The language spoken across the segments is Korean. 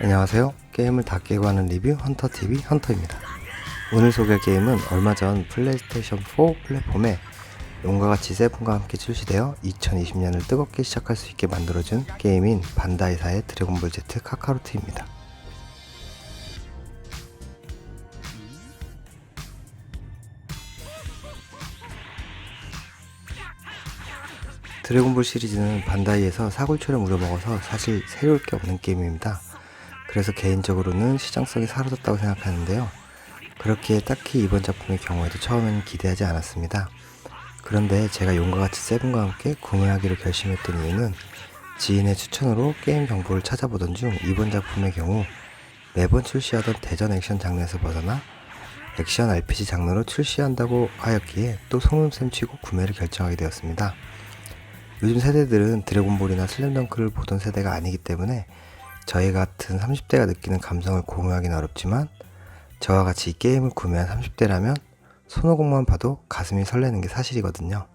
안녕하세요. 게임을 다 깨고 하는 리뷰 헌터TV 헌터입니다. 오늘 소개할 게임은 얼마 전 플레이스테이션 4 플랫폼에 용과 같이 세븐과 함께 출시되어 2020년을 뜨겁게 시작할 수 있게 만들어준 게임인 반다이사의 드래곤볼 Z 카카로트입니다. 드래곤볼 시리즈는 반다이에서 사골초를 무려먹어서 사실 새로울 게 없는 게임입니다. 그래서 개인적으로는 시장성이 사라졌다고 생각하는데요. 그렇기에 딱히 이번 작품의 경우에도 처음에는 기대하지 않았습니다. 그런데 제가 용과 같이 세븐과 함께 구매하기로 결심했던 이유는 지인의 추천으로 게임 정보를 찾아보던 중 이번 작품의 경우 매번 출시하던 대전 액션 장르에서 벗어나 액션 RPG 장르로 출시한다고 하였기에 또 소문샘 치고 구매를 결정하게 되었습니다. 요즘 세대들은 드래곤볼이나 슬램덩크를 보던 세대가 아니기 때문에 저희 같은 30대가 느끼는 감성을 공유하기는 어렵지만 저와 같이 이 게임을 구매한 30대라면 손오공만 봐도 가슴이 설레는 게 사실이거든요.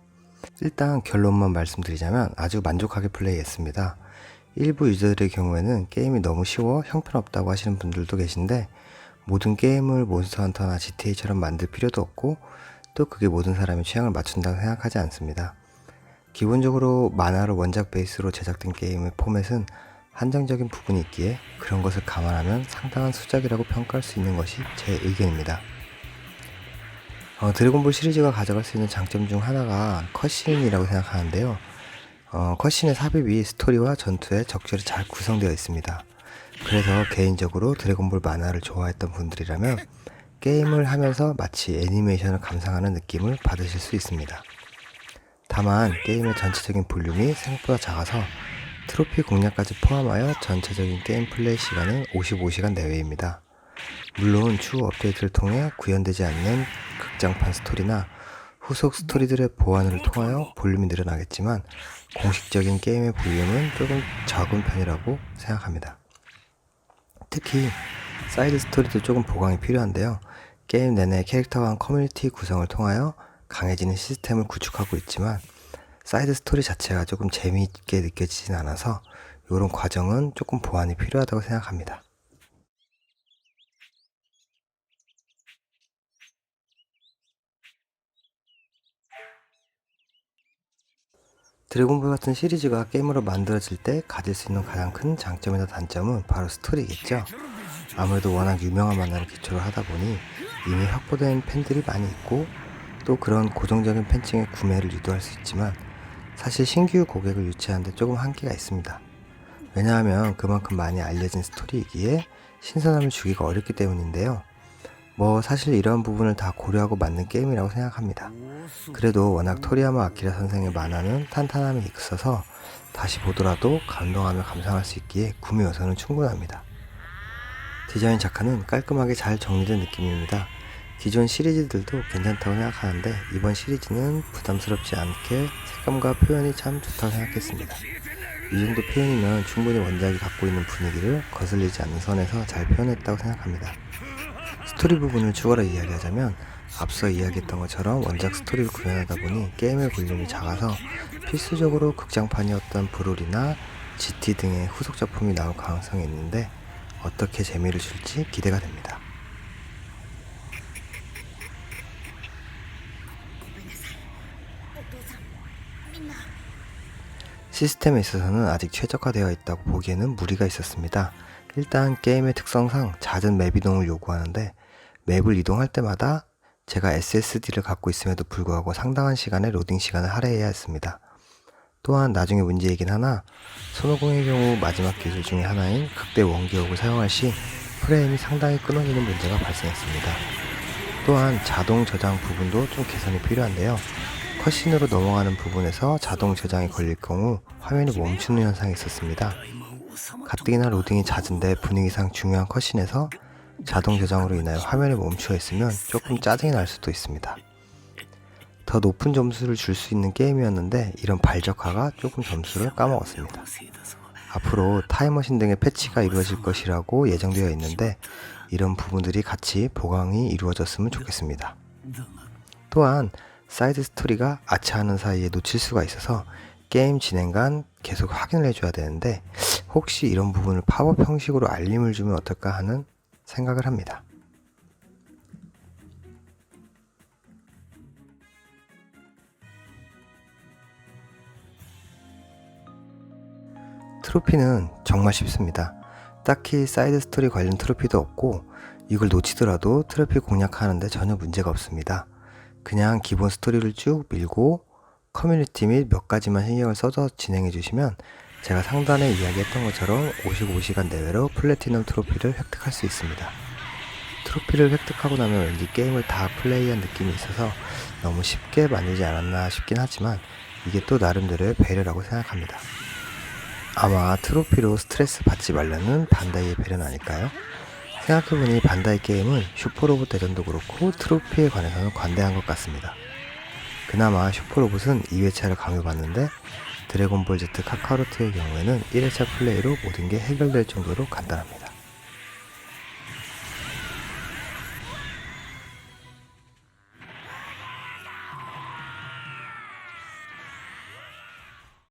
일단 결론만 말씀드리자면 아주 만족하게 플레이했습니다. 일부 유저들의 경우에는 게임이 너무 쉬워 형편없다고 하시는 분들도 계신데 모든 게임을 몬스터 헌터나 GTA처럼 만들 필요도 없고 또 그게 모든 사람의 취향을 맞춘다고 생각하지 않습니다. 기본적으로 만화로 원작 베이스로 제작된 게임의 포맷은 한정적인 부분이 있기에 그런 것을 감안하면 상당한 수작이라고 평가할 수 있는 것이 제 의견입니다. 어, 드래곤볼 시리즈가 가져갈 수 있는 장점 중 하나가 컷신이라고 생각하는데요. 어, 컷신의 삽입이 스토리와 전투에 적절히 잘 구성되어 있습니다. 그래서 개인적으로 드래곤볼 만화를 좋아했던 분들이라면 게임을 하면서 마치 애니메이션을 감상하는 느낌을 받으실 수 있습니다. 다만 게임의 전체적인 볼륨이 생각보다 작아서 트로피 공략까지 포함하여 전체적인 게임 플레이 시간은 55시간 내외입니다. 물론 추후 업데이트를 통해 구현되지 않는 극장판 스토리나 후속 스토리들의 보완을 통하여 볼륨이 늘어나겠지만 공식적인 게임의 볼륨은 조금 적은 편이라고 생각합니다. 특히 사이드 스토리도 조금 보강이 필요한데요. 게임 내내 캐릭터와 커뮤니티 구성을 통하여 강해지는 시스템을 구축하고 있지만 사이드 스토리 자체가 조금 재미있게 느껴지진 않아서 이런 과정은 조금 보완이 필요하다고 생각합니다. 드래곤볼 같은 시리즈가 게임으로 만들어질 때 가질 수 있는 가장 큰 장점이나 단점은 바로 스토리겠죠. 아무래도 워낙 유명한 만화를 기초로 하다 보니 이미 확보된 팬들이 많이 있고 또 그런 고정적인 팬층의 구매를 유도할 수 있지만 사실 신규 고객을 유치하는데 조금 한계가 있습니다. 왜냐하면 그만큼 많이 알려진 스토리이기에 신선함을 주기가 어렵기 때문인데요. 뭐 사실 이런 부분을 다 고려하고 만든 게임이라고 생각합니다. 그래도 워낙 토리야마 아키라 선생의 만화는 탄탄함이 있어서 다시 보더라도 감동하며 감상할 수 있기에 구매 요소는 충분합니다. 디자인 작화는 깔끔하게 잘 정리된 느낌입니다. 기존 시리즈들도 괜찮다고 생각하는데 이번 시리즈는 부담스럽지 않게 색감과 표현이 참 좋다고 생각했습니다. 이 정도 표현이면 충분히 원작이 갖고 있는 분위기를 거슬리지 않는 선에서 잘 표현했다고 생각합니다. 스토리 부분을 추가로 이야기하자면 앞서 이야기했던 것처럼 원작 스토리를 구현하다 보니 게임의 볼륨이 작아서 필수적으로 극장판이었던 브롤이나 GT 등의 후속 작품이 나올 가능성이 있는데 어떻게 재미를 줄지 기대가 됩니다. 시스템에 있어서는 아직 최적화되어 있다고 보기에는 무리가 있었습니다. 일단 게임의 특성상 잦은 맵 이동을 요구하는데 맵을 이동할 때마다 제가 SSD를 갖고 있음에도 불구하고 상당한 시간의 로딩 시간을 할애해야 했습니다. 또한 나중에 문제이긴 하나 손오공의 경우 마지막 기술 중에 하나인 극대 원기옥을 사용할 시 프레임이 상당히 끊어지는 문제가 발생했습니다. 또한 자동 저장 부분도 좀 개선이 필요한데요. 컷신으로 넘어가는 부분에서 자동 저장이 걸릴 경우 화면이 멈추는 현상이 있었습니다. 가뜩이나 로딩이 잦은데 분위기상 중요한 컷신에서 자동 저장으로 인하여 화면이 멈추어 있으면 조금 짜증이 날 수도 있습니다. 더 높은 점수를 줄 수 있는 게임이었는데 이런 발적화가 조금 점수를 까먹었습니다. 앞으로 타임머신 등의 패치가 이루어질 것이라고 예정되어 있는데 이런 부분들이 같이 보강이 이루어졌으면 좋겠습니다. 또한 사이드 스토리가 아차하는 사이에 놓칠 수가 있어서 게임 진행 간 계속 확인을 해줘야 되는데 혹시 이런 부분을 팝업 형식으로 알림을 주면 어떨까 하는 생각을 합니다. 트로피는 정말 쉽습니다. 딱히 사이드 스토리 관련 트로피도 없고 이걸 놓치더라도 트로피 공략하는데 전혀 문제가 없습니다. 그냥 기본 스토리를 쭉 밀고 커뮤니티 및 몇 가지만 신경을 써서 진행해 주시면 제가 상단에 이야기했던 것처럼 55시간 내외로 플래티넘 트로피를 획득할 수 있습니다. 트로피를 획득하고 나면 왠지 게임을 다 플레이한 느낌이 있어서 너무 쉽게 만들지 않았나 싶긴 하지만 이게 또 나름대로의 배려라고 생각합니다. 아마 트로피로 스트레스 받지 말라는 반다이의 배려는 아닐까요? 생각해보니 반다이 게임은 슈퍼로봇 대전도 그렇고 트로피에 관해서는 관대한 것 같습니다. 그나마 슈퍼로봇은 2회차를 강요받는데 드래곤볼 Z 카카로트의 경우에는 1회차 플레이로 모든 게 해결될 정도로 간단합니다.